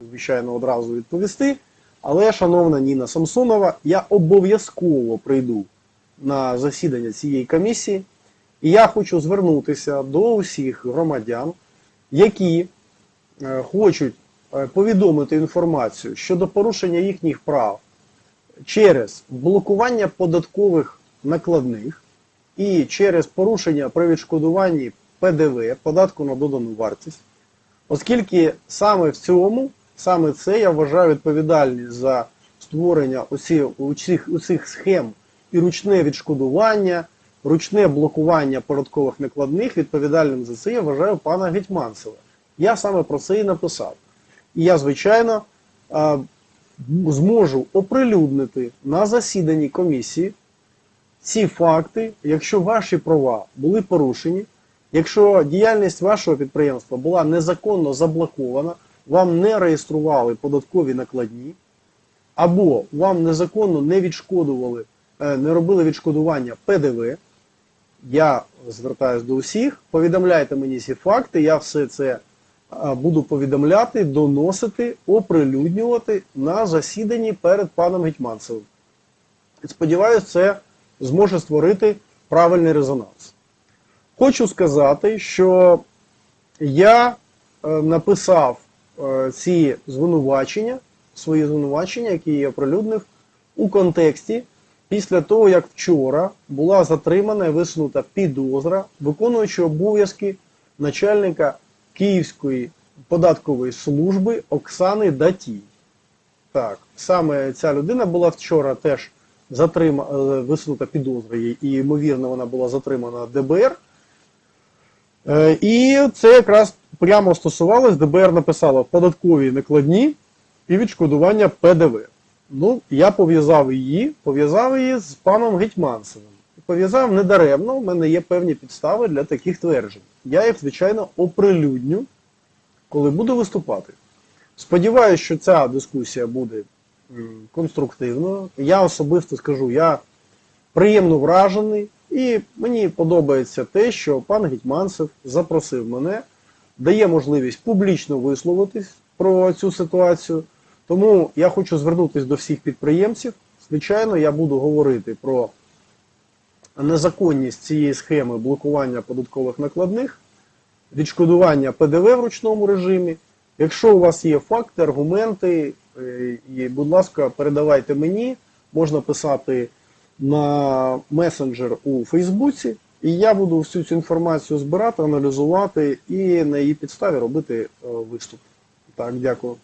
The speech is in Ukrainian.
звичайно, одразу відповісти. Але, шановна Ніна Самсонова, я обов'язково прийду на засідання цієї комісії, і я хочу звернутися до усіх громадян, які е, хочуть е, повідомити інформацію щодо порушення їхніх прав через блокування податкових накладних і через порушення при відшкодуванні ПДВ, податку на додану вартість, оскільки саме в цьому, саме це я вважаю відповідальність за створення усі, усіх, схем і ручне відшкодування, ручне блокування податкових накладних, відповідальним за це я вважаю пана Гетьманцева. Я саме про це і написав. І я, звичайно, зможу оприлюднити на засіданні комісії ці факти, якщо ваші права були порушені, якщо діяльність вашого підприємства була незаконно заблокована, вам не реєстрували податкові накладні, або вам незаконно не відшкодували, е, не робили відшкодування ПДВ, я звертаюся до усіх, повідомляйте мені ці факти, я все це буду повідомляти, доносити, оприлюднювати на засіданні перед паном Гетьманцевим. Сподіваюсь, це зможе створити правильний резонанс. Хочу сказати, що я е, написав е, ці звинувачення, свої звинувачення, які я оприлюднив, у контексті після того, як вчора була затримана і висунута підозра, виконуючи обов'язки начальника Київської податкової служби Оксани Датій. Так, саме ця людина була вчора теж затрима, е, висунута підозра, і ймовірно вона була затримана ДБР. Е, І це якраз прямо стосувалось, ДБР написало податкові накладні і відшкодування ПДВ. Ну, я пов'язав її, пов'язав її з паном Гетьманцевим. Пов'язав недаремно, у мене є певні підстави для таких тверджень. Я їх, звичайно, оприлюдню, коли буду виступати. Сподіваюсь, що ця дискусія буде конструктивною. Я особисто скажу, я приємно вражений, і мені подобається те, що пан Гетьманцев запросив мене, дає можливість публічно висловитись про цю ситуацію. Тому я хочу звернутися до всіх підприємців. Звичайно, я буду говорити про незаконність цієї схеми блокування податкових накладних, відшкодування ПДВ в ручному режимі. Якщо у вас є факти, аргументи, е, і, будь ласка, передавайте мені, можна писати на месенджер у Фейсбуці, і я буду всю цю інформацію збирати, аналізувати і на її підставі робити е, виступ. Так, дякую.